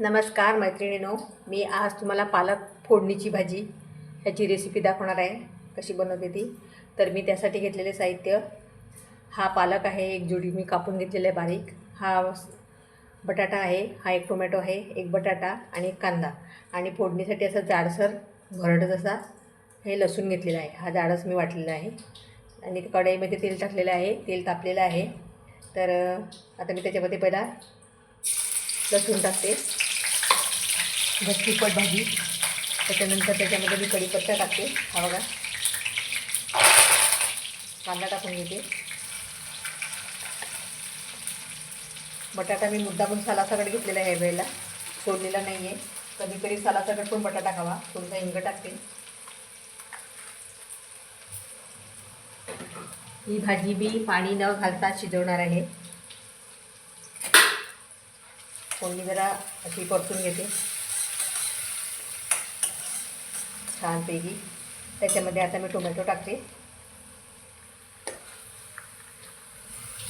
नमस्कार मैत्रिणीनो मी आज तुम्हाला पालक फोडणीची भाजी ह्याची रेसिपी दाखवणार आहे. कशी बनवते ती? तर मी त्यासाठी घेतलेले साहित्य. हा पालक आहे एक जोडी मी कापून घेतलेला आहे बारीक. हा बटाटा आहे हा एक टोमॅटो आहे एक बटाटा आणि एक कांदा. आणि फोडणीसाठी असं जाडसर भरडत असा हे लसूण घेतलेलं आहे. हा जाडच मी वाटलेला आहे. आणि कढईमध्ये तेल टाकलेलं आहे. तेल तापलेलं आहे. तर आता मी त्याच्यामध्ये पहिला लसूण टाकते. झटकीपट भाजी. त्याच्यानंतर त्याच्यामध्ये मी कढीपत्ता टाकते. हा बघा. कांदा टाकून घेते. बटाटा मी मुद्दामून सालासकट घेतलेला आहे वेळेला. सोडलेला नाही आहे कधी कधी सालासकट पण बटाटा खावा. थोडासा हिंग टाकते. ही भाजी मी पाणी न घालता शिजवणार आहे. फोडणी जरा अशी परतून घेते. छानपैकी. त्याच्यामध्ये आता मी टोमॅटो टाकते.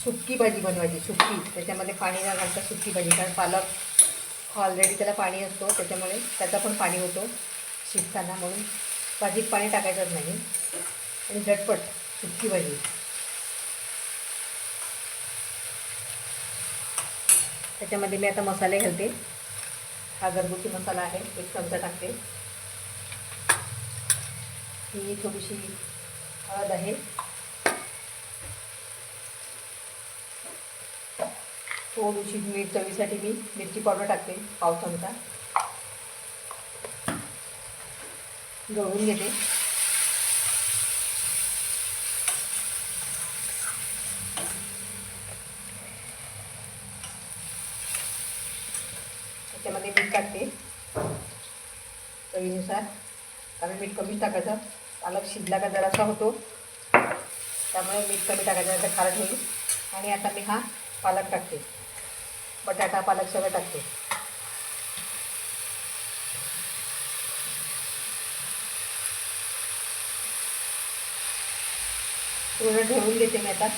सुकी भाजी बनवायची सुक्की त्याच्यामध्ये पाणी न घालता सुकी भाजी. कारण पालक ऑलरेडी त्याला पाणी असतो त्याच्यामुळे त्याचा पण पाणी होतो शिजताना. म्हणून भाजीत पाणी टाकायचंच नाही. आणि झटपट सुकी भाजी. त्याच्यामध्ये मी आता मसाले घालते. हा घरगुती मसाला आहे. एक चमचा टाकते. ही थोडीशी हळद आहे. थोडीशी मीठ चवीसाठी मी मिरची पावडर टाकते पाव चमचा. गळून घेते. त्याच्यामध्ये मीठ टाकते. चवीनुसार. कारण मीठ कमीच टाकायचं. पालक शिजला का जरासा होतो. त्यामुळे मीठ कमी टाकायचं नाही तर खारट होईल. आणि आता मी हा पालक टाकते. बटाटा पालक सगळं टाकते. पूर्ण ठेवून घेते मी आता.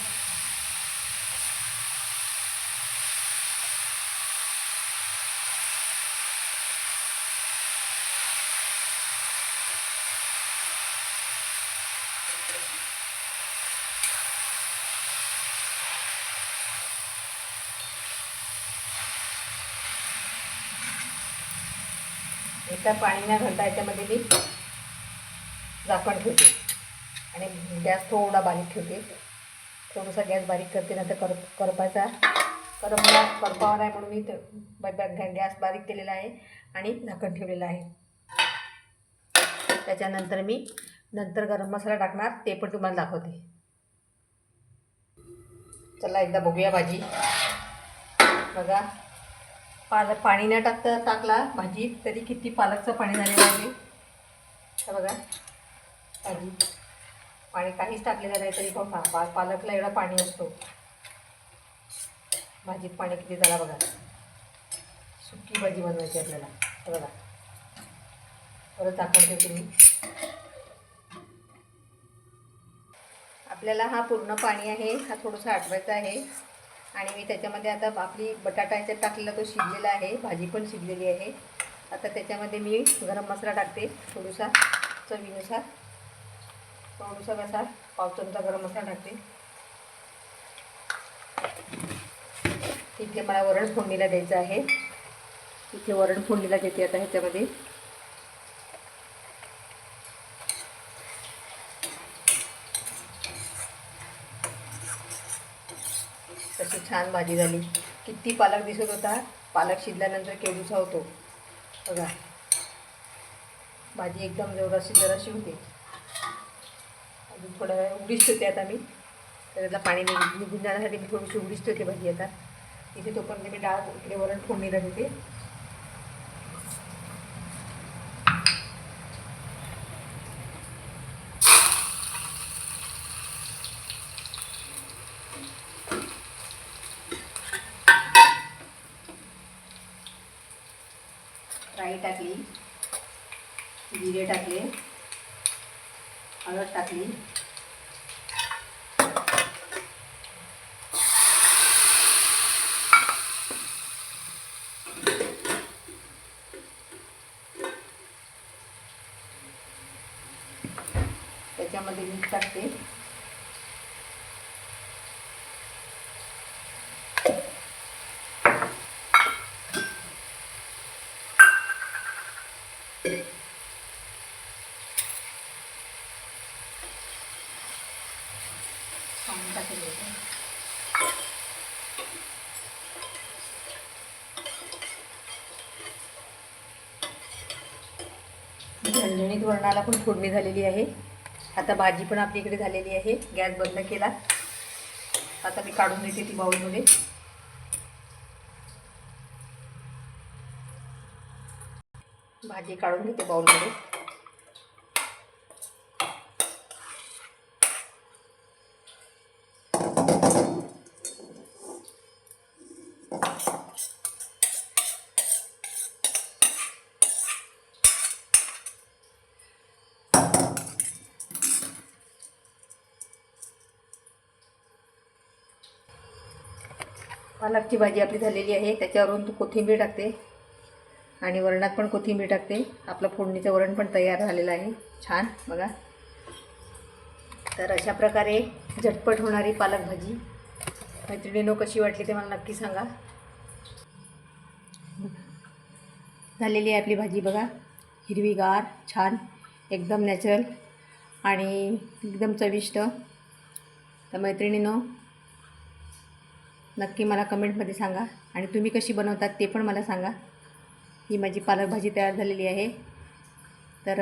एकदा पाणी न घालता याच्यामध्ये मी झाकण ठेवते. आणि गॅस थोडा बारीक ठेवते. थोडासा गॅस बारीक करते नंतर कर करपायचा करपला करपावर आहे म्हणून मी गॅ- गॅस बारीक केलेला आहे आणि झाकण ठेवलेलं आहे. त्याच्यानंतर मी नंतर गरम मसाला टाकणार ते पण तुम्हाला दाखवते. चला एकदा बघूया भाजी. बघा. पालक पाणी न टाकता टाकला. भाजी तरी किती पालकचं पाणी झालेलं आहे बघा. भाजी. पाणी काहीच टाकलेलं नाही तरी पण पा- पालकला एवढा पाणी असतो. भाजीत पाणी किती झाला बघा. सुकी भाजी बनवायची आपल्याला. बघा. परत दाखवते तुम्ही आपल्याला हा पूर्ण पाणी आहे. हा थोडंसं आटवायचा आहे. आणि मी त्याच्यामध्ये आता आपली बटाटा याच्यात टाकलेला तो शिजलेला आहे भाजी पण शिजलेली आहे. आता त्याच्यामध्ये मी गरम मसाला टाकते थोडासा चवीनुसार. थोडासा कसा पाव चमचा गरम मसाला टाकते. तिथे मला वरण फोडणीला द्यायचं आहे. तिथे वरण फोडणीला देते आता ह्याच्यामध्ये. तशी छान भाजी झाली. किती पालक दिसत होता. पालक शिजल्यानंतर केळूचा होतो. बघा. भाजी एकदम जराशी जराशी होते. अजून थोडा वेळ उघडीच ठेवते आता मी. त्याला पाणी निघून जाण्यासाठी मी थोडीशी उघडीच ठेवते भाजी आता. इथे तोपर्यंत मी डाळ इकडे वरण फोडणीला देते. टाकली. जिरे टाकले. हळद टाकली. त्याच्यामध्ये मीठ टाकते. झणझणीत वरणाला पण फोडणी झालेली आहे. आता भाजी पण आपली इकडे झालेली आहे. गॅस बंद केला. आता मी काढून देते ती बाऊलमध्ये भाजी काढून घेते बाउलमध्ये पालकची भाजी आपली झालेली आहे. त्याच्यावरून तू कोथिंबीर टाकते. आणि वरणात पण कोथिंबीर टाकते. आपलं फोडणीचं वरण पण तयार झालेलं आहे. छान बघा. तर अशा प्रकारे झटपट होणारी पालक भाजी. मैत्रिणीनो कशी वाटली ते मला नक्की सांगा. झालेली आहे आपली भाजी बघा. हिरवीगार छान एकदम नॅचरल आणि एकदम चविष्ट. तर मैत्रिणीनो नक्की मला कमेंटमध्ये सांगा. आणि तुम्ही कशी बनवतात ते पण मला सांगा. ही माझी पालक भाजी तयार झालेली आहे. तर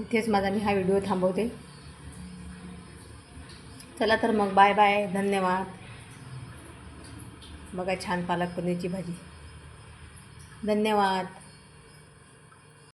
इथेच माझा मी हा व्हिडिओ थांबवते. चला तर मग बाय बाय धन्यवाद. बघा छान पालक पनीरची भाजी. धन्यवाद.